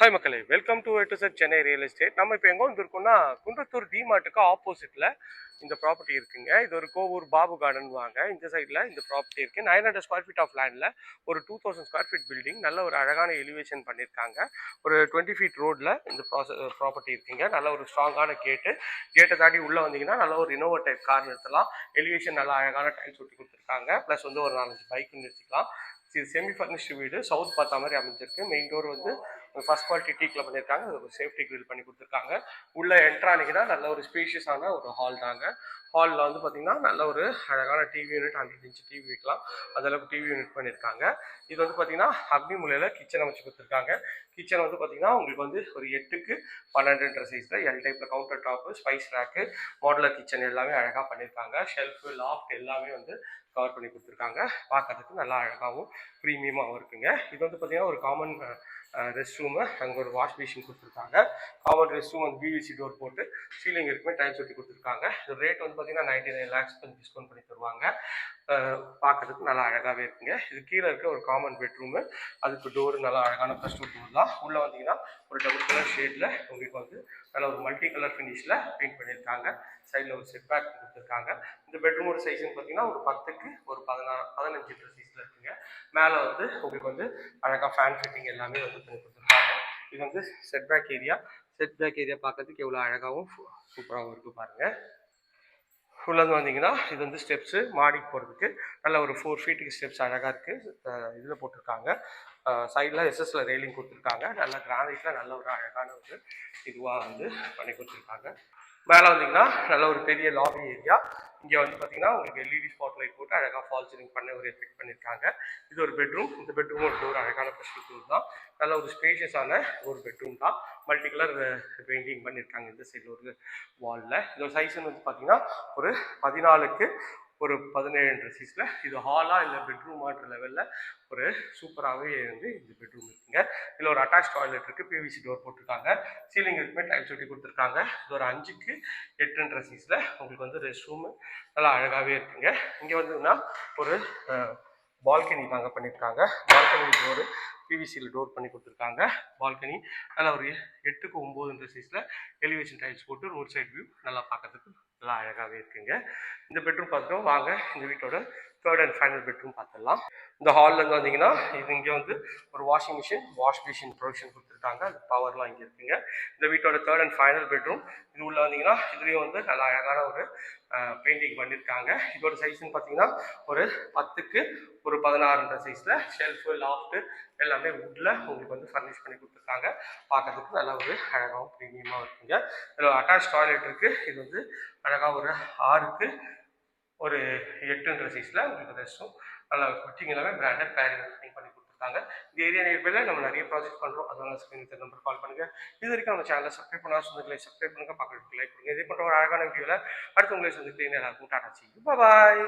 Hi மக்களே. Welcome to to sir Chennai real estate நம்ம இப்போ எங்கே வந்திருக்கோம்னா குன்றத்தூர் டிமார்ட்டுக்கு ஆப்போசிட்டில் இந்த ப்ராப்பர்ட்டி இருக்குங்க. இது ஒரு கோவூர் பாபு கார்டன் வாங்க. இந்த சைடில் இந்த ப்ராப்பர்ட்டி இருக்குது nine hundred square feet of லேண்டில் ஒரு two thousand square feet building நல்ல ஒரு அழகான எலிவேஷன் பண்ணியிருக்காங்க ஒரு டுவெண்ட்டி ஃபீட் ரோட்டில் இந்த ப்ராச ப்ராப்பர்ட்டி இருக்குங்க. நல்ல ஒரு ஸ்ட்ராங்கான கேட்டு கேட்டை தாண்டி உள்ளே வந்தீங்கன்னா நல்ல ஒரு இனோவா டைப் கார் நிறுத்தலாம். எலிவேஷன் நல்லா அழகான டைல்ஸ் ஒட்டி கொடுத்துருக்காங்க. ப்ளஸ் வந்து ஒரு நாலஞ்சு பைக் நிறுத்திக்கலாம். இது செமி ஃபர்னிஷ்டு வீடு. சவுத் பார்த்த மாதிரி அமைஞ்சிருக்கு. மெயின் டோர் வந்து ஃபர்ஸ்ட் குவாலிட்டி டீக்கில் பண்ணியிருக்காங்க. அது ஒரு சேஃப்டி கிரில் பண்ணி கொடுத்துருக்காங்க. உள்ளே தான் நல்ல ஒரு ஸ்பீஷியஸான ஒரு ஹால் தாங்க. ஹாலில் வந்து பார்த்தீங்கன்னா நல்ல ஒரு அழகான TV unit hundred inch TV வைக்கலாம் அதளவுக்கு டிவி யூனிட் பண்ணியிருக்காங்க. இது வந்து பார்த்தீங்கன்னா அக்னி மூலையில் கிச்சன் அமைச்சு கொடுத்துருக்காங்க. கிச்சன் வந்து பார்த்தீங்கன்னா உங்களுக்கு வந்து ஒரு எட்டுக்கு பன்னெண்டுன்ற சைஸில் எல் டைப்பில் counter top spice rack modular kitchen எல்லாமே அழகாக பண்ணியிருக்காங்க. ஷெல்ஃபு லாஃப்ட் எல்லாமே வந்து கவர் பண்ணி கொடுத்துருக்காங்க. பார்க்கறதுக்கு நல்லா அழகாகவும் ப்ரீமியமாகவும் இருக்குங்க. இது வந்து பார்த்தீங்கன்னா ஒரு காமன் ரெஸ்ட் ரூமு அங்கே ஒரு வாஷ் மிஷின் கொடுத்துருக்காங்க. காமன் ரெஸ்ட் ரூம் வந்து பிவிசி டோர் போட்டு சீலிங் இருக்குமே டைல்ஸ் ஒட்டி கொடுத்துருக்காங்க. இது ரேட் வந்து பார்த்தீங்கன்னா நைன்டி நைன் லேக்ஸ் கொஞ்சம் டிஸ்கவுண்ட் பண்ணி தருவாங்க. பார்க்கறதுக்கு நல்லா அழகாகவே இருக்குங்க. இது கீழே இருக்க ஒரு காமன் பெட்ரூமு அதுக்கு டோர் நல்லா அழகான ப்ளஸ் டூ டோர் தான். உள்ளே வந்தீங்கன்னா ஒரு டபுள் கலர் ஷேடில் உங்களுக்கு வந்து நல்ல ஒரு மல்டி கலர் ஃபினிஷில் பெயிண்ட் பண்ணியிருக்காங்க சைடில் ஒரு செட் பேக் கொடுத்துருக்காங்க. இந்த பெட்ரூமோட சைஸ்ன்னு பார்த்தீங்கன்னா ஒரு பத்துக்கு ஒரு பதினாறு பதினஞ்சு சைஸில் இருக்குங்க. மேலே வந்து உங்களுக்கு வந்து அழகாக ஃபேன் ஃபிட்டிங் எல்லாமே வந்து பண்ணி கொடுத்துருக்காங்க. இது வந்து set back area set back area பார்க்கறதுக்கு எவ்வளோ அழகாகவும் சூப்பராகவும் இருக்குது பாருங்கள் உள்ளேருந்து வந்தீங்கன்னா இது வந்து ஸ்டெப்ஸு மாடிக்கு போகிறதுக்கு நல்ல ஒரு ஃபோர் ஃபீட்டுக்கு ஸ்டெப்ஸ் அழகாக இருக்குது இதில் போட்டிருக்காங்க. சைடில் எஸ்எஸ்ல ரெயிலிங் கொடுத்துருக்காங்க. நல்ல கிரானைட்டில் நல்ல ஒரு அழகான ஒரு இதுவாக வந்து பண்ணி கொடுத்துருக்காங்க. மேலே வந்தீங்கன்னா நல்ல ஒரு பெரிய லாபி ஏரியா இங்கே வந்து பார்த்தீங்கன்னா உங்களுக்கு எல்இடி ஸ்பாட் லைட் போட்டு அழகாக ஃபால் சீலிங் பண்ண ஒரு எஃபெக்ட் பண்ணியிருக்காங்க இது ஒரு பெட்ரூம் இந்த பெட்ரூம் ஒரு டோர் அழகான ஸ்பெஷல் டோர் தான். நல்ல ஒரு ஸ்பேஷியஸான ஒரு பெட்ரூம் தான். மல்டி கலர் பெயிண்டிங் பண்ணியிருக்காங்க இந்த சைடில் ஒரு வாலில் இதோட சைஸ் வந்து பார்த்தீங்கன்னா ஒரு பதினாலுக்கு ஒரு பதினேழு சீஸில் இது ஹாலாக இல்லை பெட்ரூமான்ற லெவலில் ஒரு சூப்பராகவே வந்து இந்த பெட்ரூம் இருக்குங்க. இதில் ஒரு அட்டாச் டாய்லெட் இருக்குது பிவிசி டோர் போட்டிருக்காங்க. சீலிங் இருக்குமே டைல்ஸ் ஒட்டி கொடுத்துருக்காங்க. இது ஒரு அஞ்சுக்கு எட்டுன்ற சீஸில் உங்களுக்கு வந்து ரெஸ்ட் ரூமு நல்லா அழகாகவே இருக்குங்க. இங்கே வந்துன்னா ஒரு பால்கனி தாங்க பண்ணியிருக்காங்க. பால்கனி டோரு பிவிசியில் டோர் பண்ணி கொடுத்துருக்காங்க. பால்கனி நல்லா ஒரு எட்டுக்கு ஒம்போதுன்ற சீஸில் எலிவேஷன் டைல்ஸ் போட்டு ரோட் சைட் வியூ நல்லா பார்க்கறதுக்கு நல்லா அழகாகவே இருக்குங்க. இந்த பெட்ரூம் பார்த்துட்டோம். வாங்க இந்த வீட்டோட தேர்ட் அண்ட் ஃபைனல் பெட்ரூம் பார்த்துடலாம் இந்த ஹால்லேருந்து வந்தீங்கன்னா இது இங்கே வந்து ஒரு washing machine wash machine provision கொடுத்துருக்காங்க. அது பவர்லாம் இங்கே இருக்குங்க. இந்த வீட்டோட தேர்ட் அண்ட் ஃபைனல் பெட்ரூம் இது உள்ள வந்தீங்கன்னா இதுலேயும் வந்து நல்லா அழகான ஒரு பெயிண்டிங் பண்ணியிருக்காங்க இதோட சைஸ்ன்னு பார்த்தீங்கன்னா ஒரு பத்துக்கு ஒரு பதினாறுன்ற சைஸில் ஷெல்ஃபு லாஃப்ட்டு எல்லாமே வுட்டில் உங்களுக்கு வந்து ஃபர்னிஷ் பண்ணி கொடுத்துருக்காங்க. பார்க்கறதுக்கு நல்லா ஒரு அழகாகவும் ப்ரீமியமாக இருக்குங்க. இதில் அட்டாச் டாய்லெட் இருக்குது இது வந்து அழகாக ஒரு ஆறுக்கு ஒரு எட்டுன்ற சைஸில் உங்களுக்கு ட்ரெஸ்ஸும் நல்லா ஃபிட்டிங் எல்லாமே பிராண்டட் பேரிங் ஃபிட்டிங் பண்ணி கொடுத்துருக்காங்க. இந்த ஏரியா நேர்வில் நம்ம நிறைய ப்ராஜெக்ட் பண்ணுறோம் அதனால ஸ்க்ரீன் நம்பர் கால் பண்ணுங்கள் இது வரைக்கும் நம்ம சேனலை சப்ஸ்கிரைப் பண்ணா சொந்தங்களை சப்ஸ்கிரைப் பண்ணுங்கள் பக்கத்துக்கு லைக் பண்ணுங்கள் இதே போன்ற ஒரு அழகான வீடியோவில் அடுத்து உங்களை சந்திக்கிறேன். எல்லாருக்கும் டாடா செய்யும் பாய்